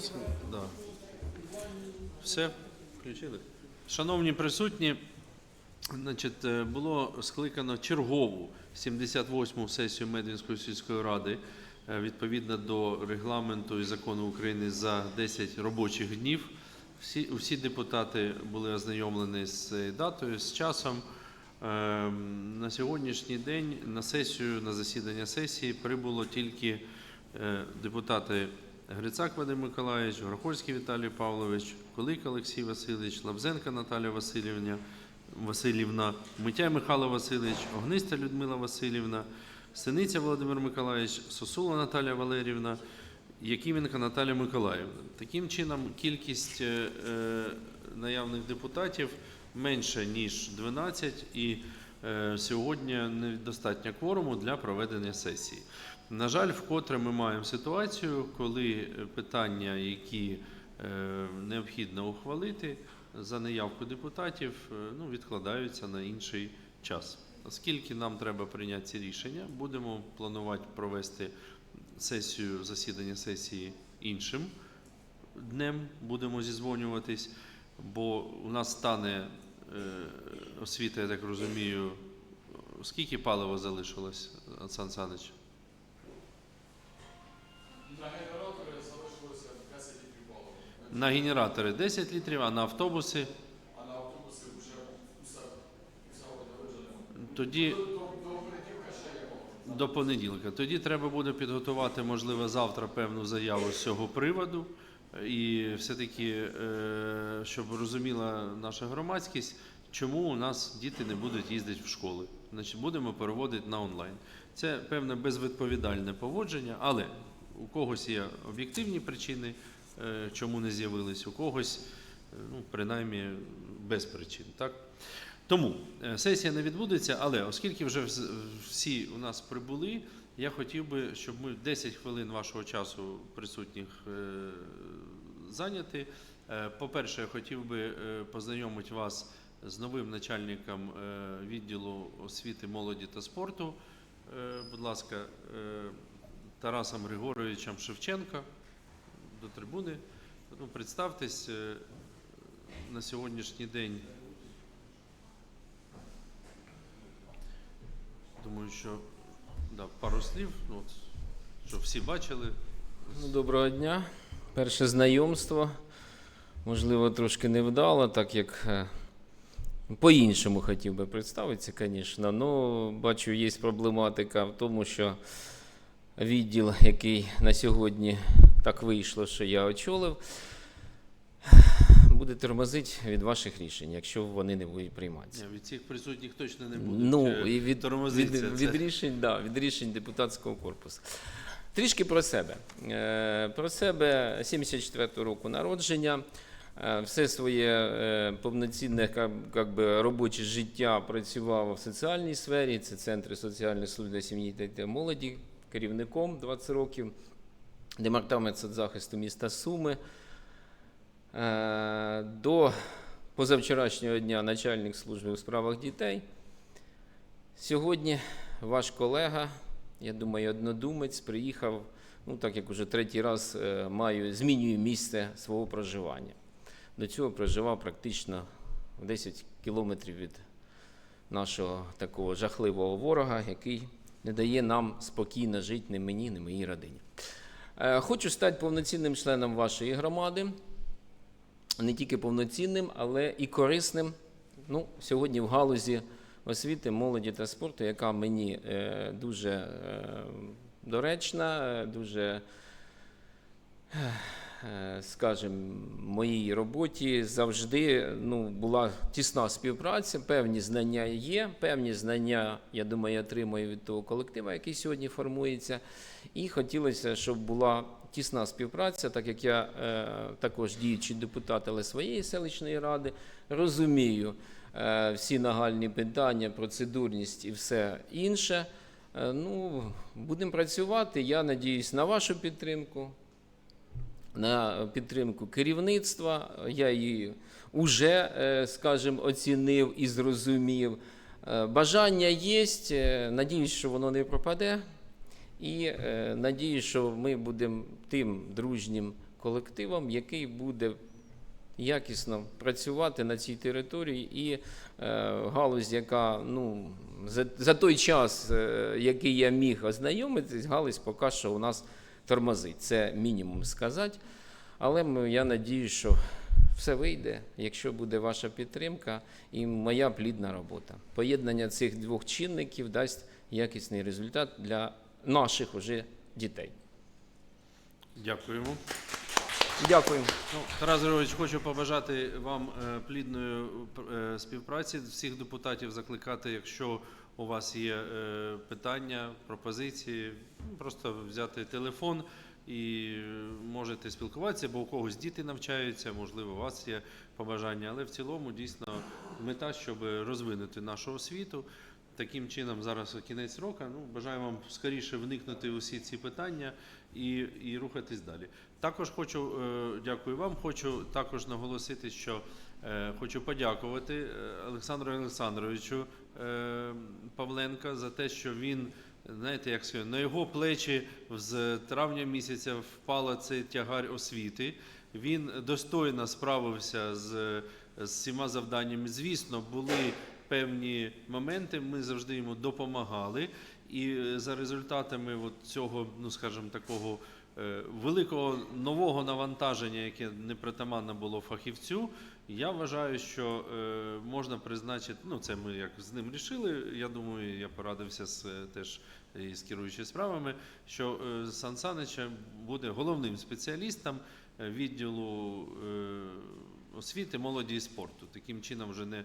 все, да. Все, включили. Шановні присутні, значить, е, було скликано чергову 78-му сесію Медвінської сільської ради е, відповідно до регламенту і закону України за 10 робочих днів. Всі, всі депутати були ознайомлені з датою, з часом. Ем, На сьогоднішній день на сесію, на засідання сесії прибуло тільки е, депутати Грицак Вадим Миколаївич, Горохольський Віталій Павлович, Колик Олексій Васильович, Лабзенка Наталія Васильівна, Васильівна, Митяй Михайло Васильович, Огниста Людмила Васильівна, Синиця Володимир Миколаївич, Сосула Наталія Валерівна, Якименка Наталія Миколаївна. Таким чином, кількість е, е, наявних депутатів менше ніж 12, і е, сьогодні недостатньо кворуму для проведення сесії. На жаль, вкотре ми маємо ситуацію, коли е, питання, які е, необхідно ухвалити за неявку депутатів, е, ну, відкладаються на інший час. Оскільки нам треба прийняти ці рішення, будемо планувати провести сесію, засідання сесії іншим днем, будемо зізвонюватись, бо у нас стане освіта, я так розумію, скільки палива залишилось, Олександр Саныч? На генератори залишилося 10 літрів палива. На генератори 10 літрів, а на автобуси А на автобуси вже усе, усе тоді понеділка до понеділка. Тоді треба буде підготувати, можливо, завтра певну заяву з цього приводу. І все-таки, е, щоб розуміла наша громадськість, чому у нас діти не будуть їздити в школи. Значить, будемо переводити на онлайн. Це певне безвідповідальне поводження, але у когось є об'єктивні причини, е, чому не з'явились, у когось, е, ну, принаймні, без причин. Так? Тому е, сесія не відбудеться, але оскільки вже всі у нас прибули, я хотів би, щоб ми 10 хвилин вашого часу присутніх зайняти. По-перше, я хотів би познайомити вас з новим начальником відділу освіти, молоді та спорту. Будь ласка, Тарасом Григоровичем Шевченка до трибуни. Ну, представтесь е, на сьогоднішній день. Думаю, що да, пару слів, ну, от, щоб всі бачили. Ну, Доброго дня. Перше знайомство. Можливо, трошки невдало, так як е, по-іншому хотів би представитися, звісно. Ну, бачу, є проблематика в тому, що відділ, який на сьогодні так вийшло, що я очолив, буде тормозити від ваших рішень, якщо вони не будуть прийматися. Від цих присутніх точно не буде. Ну, і від, від, від, рішень, да, від рішень депутатського корпусу. Трішки про себе. Е, Про себе 74-го року народження. Е, Все своє е, повноцінне как, как би, робоче життя працював в соціальній сфері. Це центри соціальної служби для сім'ї та молоді, керівником 20 років, департамент соцзахисту міста Суми. Е, До позавчорашнього дня начальник служби у справах дітей. Сьогодні ваш колега, я думаю, однодумець, приїхав, ну так як уже третій раз е, маю, змінюю місце свого проживання. До цього проживав практично 10 кілометрів від нашого такого жахливого ворога, який не дає нам спокійно жити ні мені, ні моїй родині. Е, Хочу стати повноцінним членом вашої громади не тільки повноцінним, але і корисним. Ну, сьогодні в галузі освіти, молоді та спорту, яка мені е, дуже е, доречна, дуже, скажімо, моїй роботі завжди ну, була тісна співпраця, певні знання є, певні знання, я думаю, я отримую від того колективу, який сьогодні формується. І хотілося, щоб була тісна співпраця, так як я е, також діючий депутат, але своєї селищної ради, розумію е, всі нагальні питання, процедурність і все інше. Е, ну, будемо працювати. Я надіюсь на вашу підтримку, на підтримку керівництва. Я її вже, е, скажімо, оцінив і зрозумів. Е, Бажання є. е, Надіюсь, що воно не пропаде. І е, надію, що ми будемо тим дружнім колективом, який буде якісно працювати на цій території, і галузь, яка ну, за, за той час, який я міг ознайомитись, галузь поки що у нас тормозить. Це мінімум сказати. Але я надію, що все вийде, якщо буде ваша підтримка і моя плідна робота. Поєднання цих двох чинників дасть якісний результат для наших уже дітей. Дякуємо. Дякую. Ну, Тарас Григорович, хочу побажати вам е, плідної е, співпраці всіх депутатів, закликати, якщо у вас є е, питання, пропозиції, ну, просто взяти телефон і е, можете спілкуватися, бо у когось діти навчаються, можливо, у вас є побажання, але в цілому дійсно мета, щоб розвинути нашу освіту. Таким чином, зараз кінець року. Ну, бажаю вам скоріше вникнути у всі ці питання і, і рухатись далі. Також хочу, е, дякую вам. Хочу також наголосити, що е, хочу подякувати е, Олександру Олександровичу Павленка за те, що він, знаєте, як сказати, на його плечі з травня місяця впала цей тягар освіти. Він достойно справився з, з всіма завданнями. Звісно, були певні моменти. Ми завжди йому допомагали. І е, за результатами от цього, ну скажімо, такого е, великого нового навантаження, яке непритаманно було фахівцю, я вважаю, що е, можна призначити. Ну, це ми як з ним рішили. Я думаю, я порадився з теж із керуючими справами, що Сан Санича буде головним спеціалістом відділу освіти, молоді і спорту. Таким чином, вже не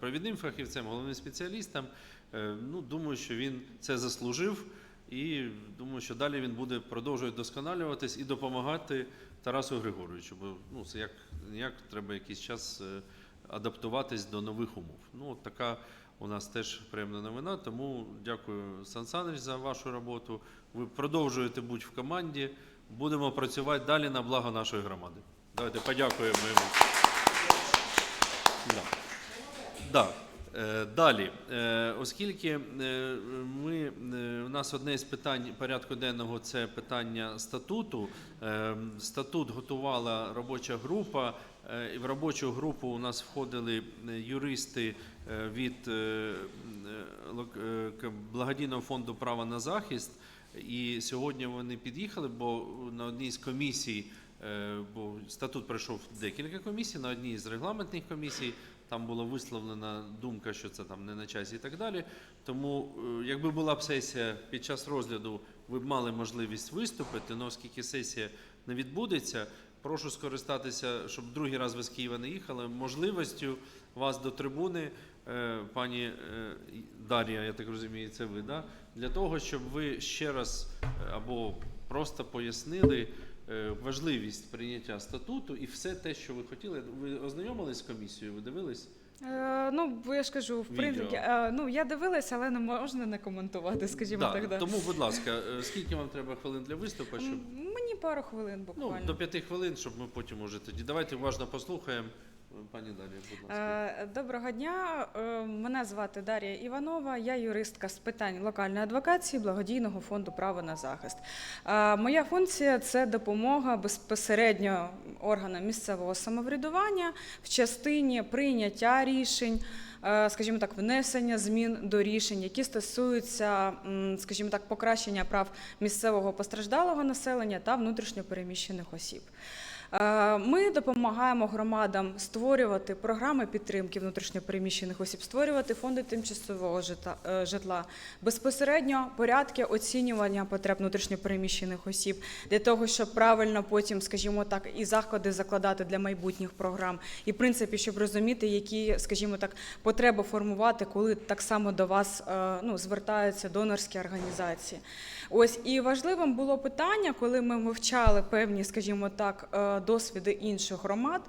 провідним фахівцем, головним спеціалістом. Е, Ну, думаю, що він це заслужив, і думаю, що далі він буде продовжувати досконалюватись і допомагати Тарасу Григоровичу. Бо ну, це як ніяк треба якийсь час е, адаптуватись до нових умов. Ну, от така у нас теж приємна новина. Тому дякую, Сан Саныч, за вашу роботу. Ви продовжуєте бути в команді. Будемо працювати далі на благо нашої громади. Давайте подякуємо йому. Да. Е, Далі, Е, оскільки е, ми, у нас одне з питань порядку денного це питання статуту. Статут готувала робоча група. І в робочу групу у нас входили юристи від благодійного фонду права на захист. І сьогодні вони під'їхали, бо на одній з комісій, бо статут пройшов декілька комісій, на одній з регламентних комісій там була висловлена думка, що це там не на часі і так далі. Тому, е, якби була б сесія під час розгляду, ви б мали можливість виступити, але оскільки сесія не відбудеться, прошу скористатися, щоб другий раз ви з Києва не їхали, можливістю вас до трибуни, е, пані е, Дар'я, я так розумію, це ви, да? для того, щоб ви ще раз або просто пояснили важливість прийняття статуту і все те, що ви хотіли. Ви ознайомились з комісією, ви дивились? Е, ну, бо я ж кажу, в принципі, е, ну я дивилася, але не можна не коментувати, скажімо Да, так. Да. Тому, будь ласка, е, скільки вам треба хвилин для виступу? Щоб... Мені пару хвилин Ну, до п'яти хвилин, щоб ми потім уже тоді. Давайте уважно послухаємо. Пані Дар'я, будь ласка. Е, Доброго дня. Е, Мене звати Дар'я Іванова. Я юристка з питань локальної адвокації благодійного фонду право на захист. Е, Моя функція це допомога безпосередньо органам місцевого самоврядування в частині прийняття рішень. Скажімо так, внесення змін до рішень, які стосуються, скажімо так, покращення прав місцевого постраждалого населення та внутрішньопереміщених осіб. Е, Ми допомагаємо громадам створювати програми підтримки внутрішньопереміщених осіб, створювати фонди тимчасового е, житла, безпосередньо порядки оцінювання потреб внутрішньопереміщених осіб для того, щоб правильно потім, скажімо так, і заходи закладати для майбутніх програм, і в принципі, щоб розуміти, які, скажімо так, потреби формувати, коли так само до вас е, ну, звертаються донорські організації. Ось і важливим було питання, коли ми вивчали певні, скажімо так, е, досвіди інших громад.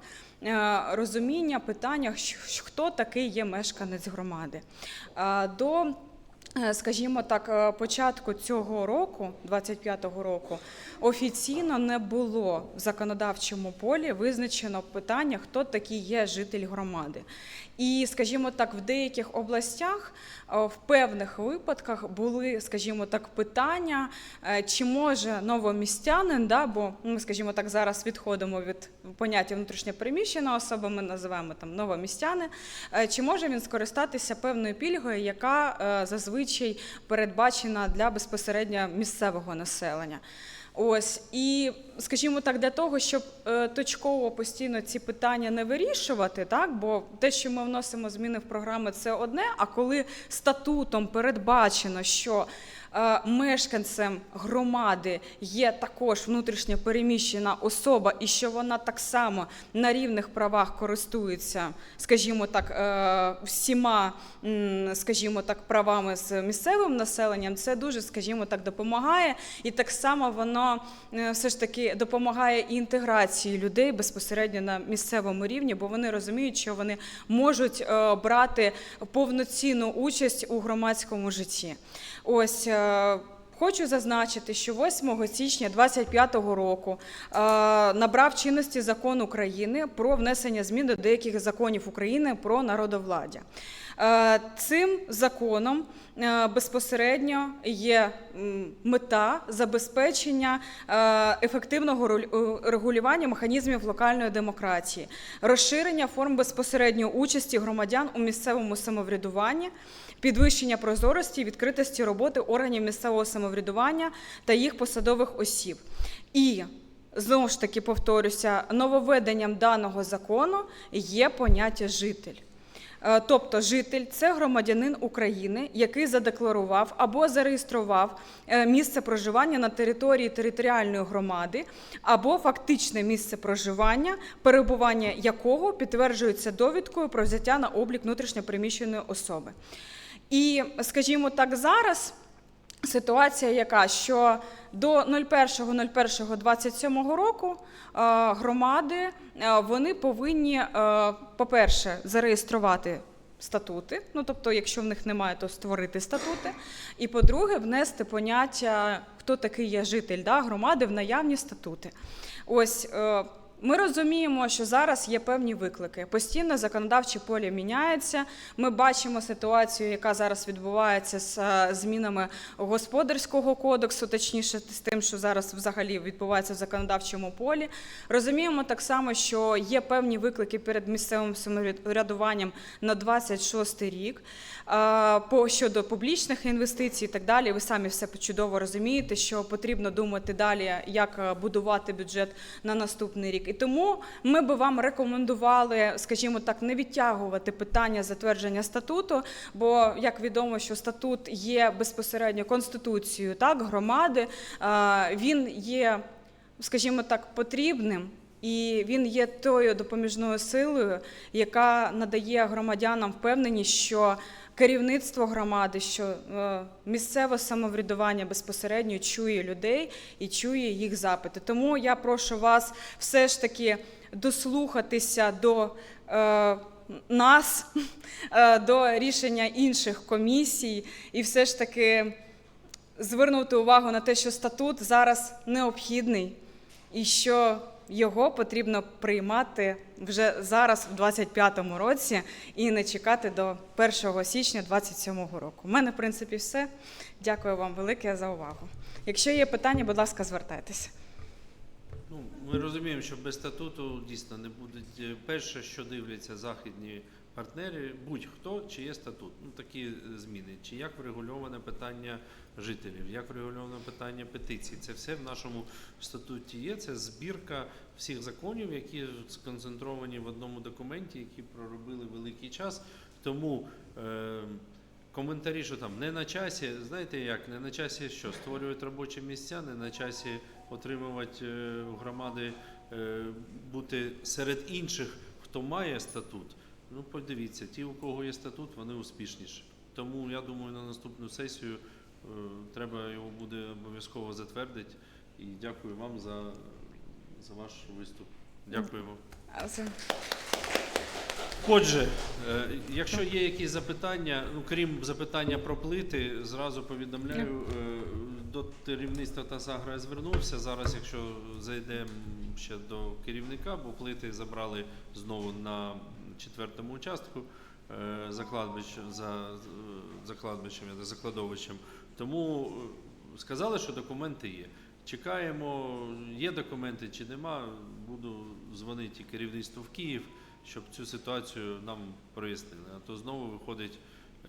е, Розуміння питання, хто такий є мешканець громади. Е, До скажімо так, початку цього року, 25-го року, офіційно не було в законодавчому полі визначено питання, хто такий є житель громади. І, скажімо так, в деяких областях е, в певних випадках були, скажімо так, питання, е, чи може новомістянин, да, бо ми, скажімо так, зараз відходимо від поняття внутрішньопереміщена особа, ми називаємо там новомістяни, е, чи може він скористатися певною пільгою, яка зазвичай передбачена для безпосередньо місцевого населення. Ось і скажімо так, для того, щоб е, точково постійно ці питання не вирішувати, так бо те, що ми вносимо зміни в програми, це одне. А коли статутом передбачено, що е, мешканцем громади є також внутрішньо переміщена особа, і що вона так само на рівних правах користується, скажімо так, е, всіма, скажімо так, правами з місцевим населенням, це дуже, скажімо так, допомагає, і так само воно все ж таки допомагає і інтеграції людей безпосередньо на місцевому рівні, бо вони розуміють, що вони можуть е, брати повноцінну участь у громадському житті. Ось. Хочу зазначити, що 8 січня 2025 року е, набрав чинності закон України про внесення змін до деяких законів України про народовладдя. Е, Цим законом е, безпосередньо є мета забезпечення ефективного регулювання механізмів локальної демократії, розширення форм безпосередньої участі громадян у місцевому самоврядуванні, підвищення прозорості і відкритості роботи органів місцевого самоврядування та їх посадових осіб. І знову ж таки повторюся, нововведенням даного закону є поняття житель. Е, Тобто житель це громадянин України, який задекларував або зареєстрував е, місце проживання на території територіальної громади, або фактичне місце проживання, перебування якого підтверджується довідкою про взяття на облік внутрішньопереміщеної особи. І, скажімо так, зараз ситуація яка, що до 01.01.27 року е, громади е, вони повинні, е, по-перше, зареєструвати статути, ну тобто, якщо в них немає, то створити статути. І по-друге, внести поняття, хто такий є житель да, громади в наявні статути. Ось ми розуміємо, що зараз є певні виклики. Постійно законодавче поле міняється. Ми бачимо ситуацію, яка зараз відбувається з е, змінами господарського кодексу, точніше з тим, що зараз взагалі відбувається в законодавчому полі. Розуміємо так само, що є певні виклики перед місцевим самоврядуванням на 26 рік е, по щодо публічних інвестицій і так далі. Ви самі все чудово розумієте, що потрібно думати далі, як е, будувати бюджет на наступний рік. І тому ми би вам рекомендували, скажімо так, не відтягувати питання затвердження статуту, бо як відомо, що статут є безпосередньо конституцією так громади. Він є, скажімо так, потрібним. І він є тою допоміжною силою, яка надає громадянам впевненість, що керівництво громади, що е, місцеве самоврядування безпосередньо чує людей і чує їх запити. Тому я прошу вас все ж таки дослухатися до е, нас, е, до рішення інших комісій, і все ж таки звернути увагу на те, що статут зараз необхідний і що його потрібно приймати вже зараз, в 25-му році, і не чекати до 1 січня 27-го року. У мене, в принципі, все. Дякую вам велике за увагу. Якщо є питання, будь ласка, звертайтеся. Ну, ми розуміємо, що без статуту дійсно не будуть е, перше, що дивляться західні партнери, будь-хто, чи є статут. Ну такі е, зміни, чи як врегульоване питання жителів, як врегульоване питання петицій. Це все в нашому статуті є. Це збірка всіх законів, які сконцентровані в одному документі, які проробили великий час. Тому е, коментарі, що там не на часі, знаєте як, не на часі що? Створюють робочі місця, не на часі отримувати е, громади, е, бути серед інших, хто має статут. Ну, подивіться, ті, у кого є статут, вони успішніші. Тому я думаю, на наступну сесію е, треба його буде обов'язково затвердити. І дякую вам за, за ваш виступ. Дякуємо. А це- Отже, е, якщо є якісь запитання, ну крім запитання про плити, зразу повідомляю е, до керівництва Тасагра я звернувся. Зараз, якщо зайдемо ще до керівника, бо плити забрали знову на четвертому участку е, за кладбищем, за, за. Тому е, сказали, що документи є. Чекаємо, є документи чи нема. Буду дзвонити керівництву в Київ, щоб цю ситуацію нам прояснили. А то знову виходить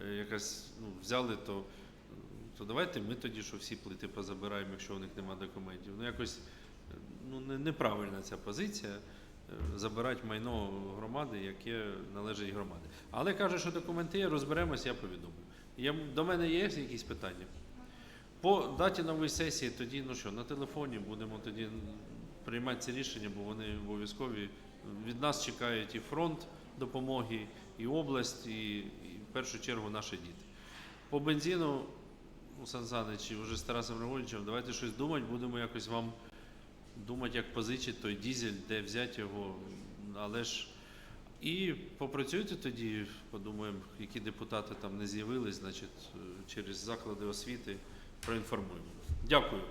е, якась, ну, взяли, то, то давайте ми тоді, що всі плити позабираємо, якщо у них немає документів. Ну якось ну, не, неправильна ця позиція. Забирати майно громади, яке належить громаді. Але каже, що документи є, розберемось, я повідомлю. Я, до мене є якісь питання? По даті нової сесії тоді, ну що, на телефоні будемо тоді приймати ці рішення, бо вони обов'язкові. Від нас чекають і фронт допомоги, і область, і, і в першу чергу наші діти. По бензину, ну, Сан Санич, вже з Тарасом Григорьовичем, давайте щось думати, будемо якось вам думати, як позичити той дізель, де взяти його. Але ж і попрацюйте тоді, подумаємо, які депутати там не з'явились, значить, е, через заклади освіти проінформуємо. Дякую.